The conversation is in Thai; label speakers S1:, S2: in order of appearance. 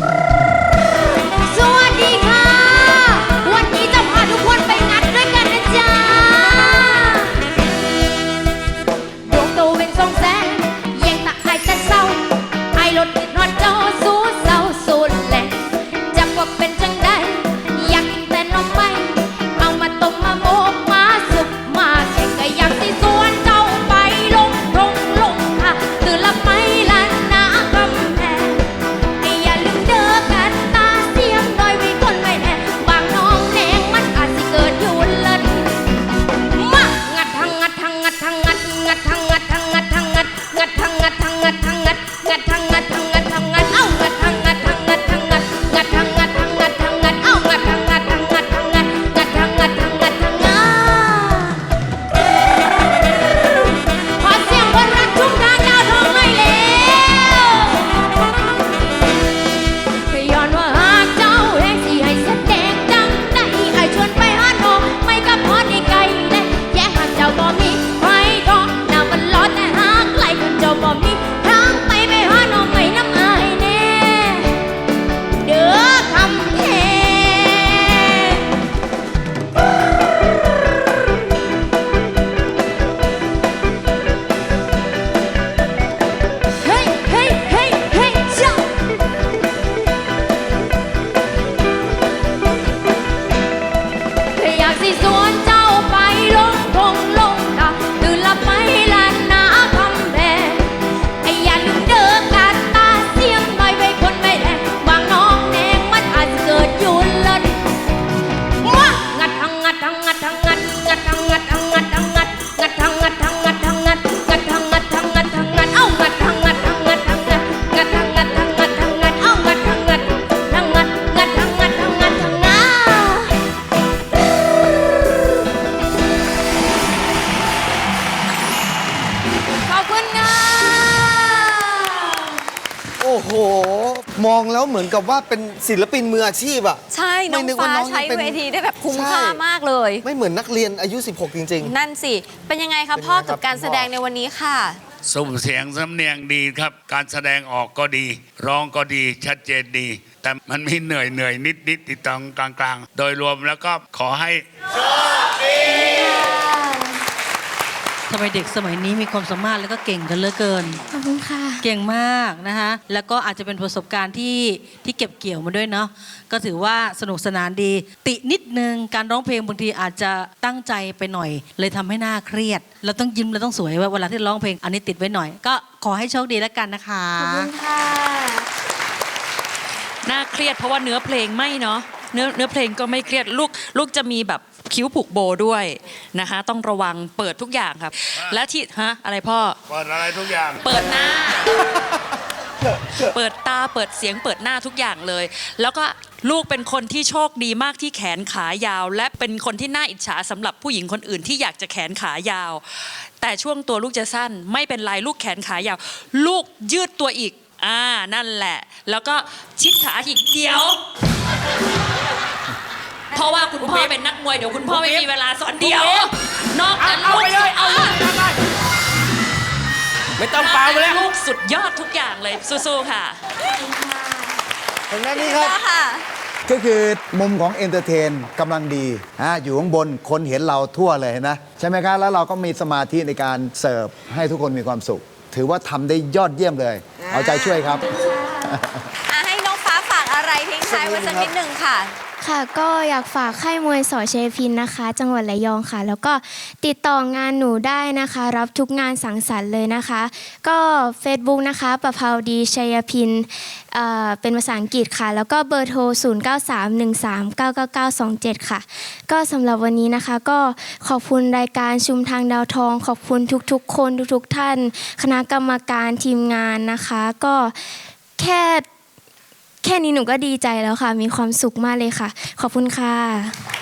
S1: ส บ่มีทางไปไปหาน้องไม่น้ำอายแน่ เด้อคำเพงเฮ้ยเฮ้ยเฮ้ยเฮ้ยจ้า อยากสิสว คุณค่ะ
S2: โอ้โห มองแล้วเหมือนกับว่าเป็นศิลปินมืออาชีพอะ
S3: ใช่น้อง
S2: ไม่นึก
S3: ฟ้า
S2: ว่าน้อง
S3: ใช้
S2: จะเป็น
S3: เวทีได้แบบคุ้ม
S2: ใช่
S3: ค่ามากเลย
S2: ไม่เหมือนนักเรียนอายุ 16 จริง
S3: นั่นสิ เป็นยังไงคะ
S2: เป็นไง
S3: พ่อ
S2: ครั
S3: กับบการ
S2: คุณพ่อ
S3: แสดงในวันนี้ค่ะ
S4: สุ่มเสียงสำเนียงดีครับ การแสดงออกก็ดี ร้องก็ดีชัดเจนดี แต่มันมีเหนื่อยเหนื่อยนิดนิดติดตองกลางกลาง ๆ โดยรวมแล้วก็ขอให้
S5: ทำไมเด็กสมัยนี้มีความสามารถแล้วก็เก่งกันเหลือเกิน
S1: ขอบคุณค่ะ
S5: เก่งมากนะคะแล้วก็อาจจะเป็นประสบการณ์ที่ที่เก็บเกี่ยวมาด้วยเนาะก็ถือว่าสนุกสนานดี ตินิดนึงการร้องเพลงบางทีอาจจะตั้งใจไปหน่อย เลยทำให้หน้าเครียด เราต้องยิ้มเราต้องสวยเวลาที่ร้องเพลงอันนี้ติดไว้หน่อย ก็ขอให้โชคดีแล้วกันนะคะ
S1: ขอบคุณค่ะ
S6: น่าเครียดเพราะว่าเนื้อเพลงไม่เนาะเนื้อเนื้อเพลงก็ไม่เครียดลูกลูกจะมีแบบ คิ้วผูกโบด้วยนะคะ ต้องระวังเปิดทุกอย่างครับ และที่ฮะอะไรพ่อ
S4: เปิดอะไรทุกอย่าง
S6: เปิดหน้า เปิดตาเปิดเสียงเปิดหน้าทุกอย่างเลย แล้วก็ลูกเป็นคนที่โชคดีมากที่แขนขายาว และเป็นคนที่น่าอิจฉาสำหรับผู้หญิงคนอื่นที่อยากจะแขนขายาว แต่ช่วงตัวลูกจะสั้น ไม่เป็นไรลูกแขนขายาว ลูกยืดตัวอีก อ่านั่นแหละ แล้วก็ชิดขาอีกเดียว เพราะว่าคุณพ่อเป็นนักมวยเดี๋ยวคุณพ่อไม่มีเวลาสอนเดียว นอกจากลูกสุดยอด
S7: ไม่ต้องเปล่าไปแล้ว
S6: ลูกสุดยอดทุกอย่างเลยสู้ๆค่ะ
S2: ๆทางด้านนี้ครับ
S8: ก็คือมุมของเอนเตอร์เทนกำลังดีอะอยู่ข้างบนคนเห็นเราทั่วเลยเห็นะใช่ไหมครับแล้วเราก็มีสมาธิในการเสิร์ฟให้ทุกคนมีความสุข ถือว่าทำได้ยอดเยี่ยมเลย เอาใจช่วยครับ
S3: อะให้น้องฟ้าฝากอะไรทิ้งท้ายไว้สักนิดหนึ่งค่ะ
S1: ค่ะก็อยากฝากค่ายมวยสอเชยพินนะคะ จังหวัดระยองค่ะ แล้วก็ติดต่องานหนูได้นะคะ รับทุกงานสังสรรค์เลยนะคะ ก็ Facebook นะคะประภาวดีชัยพินเอ่อเป็นภาษาอังกฤษค่ะ แล้วก็เบอร์โทร 0931399927 ค่ะ ก็สำหรับวันนี้นะคะ ก็ขอบคุณรายการชุมทางดาวทอง ขอบคุณทุกๆ คนทุกๆท่าน คณะกรรมการทีมงานนะคะ ก็แค่ แค่นี้หนูก็ดีใจแล้วค่ะ มีความสุขมากเลยค่ะ ขอบคุณค่ะ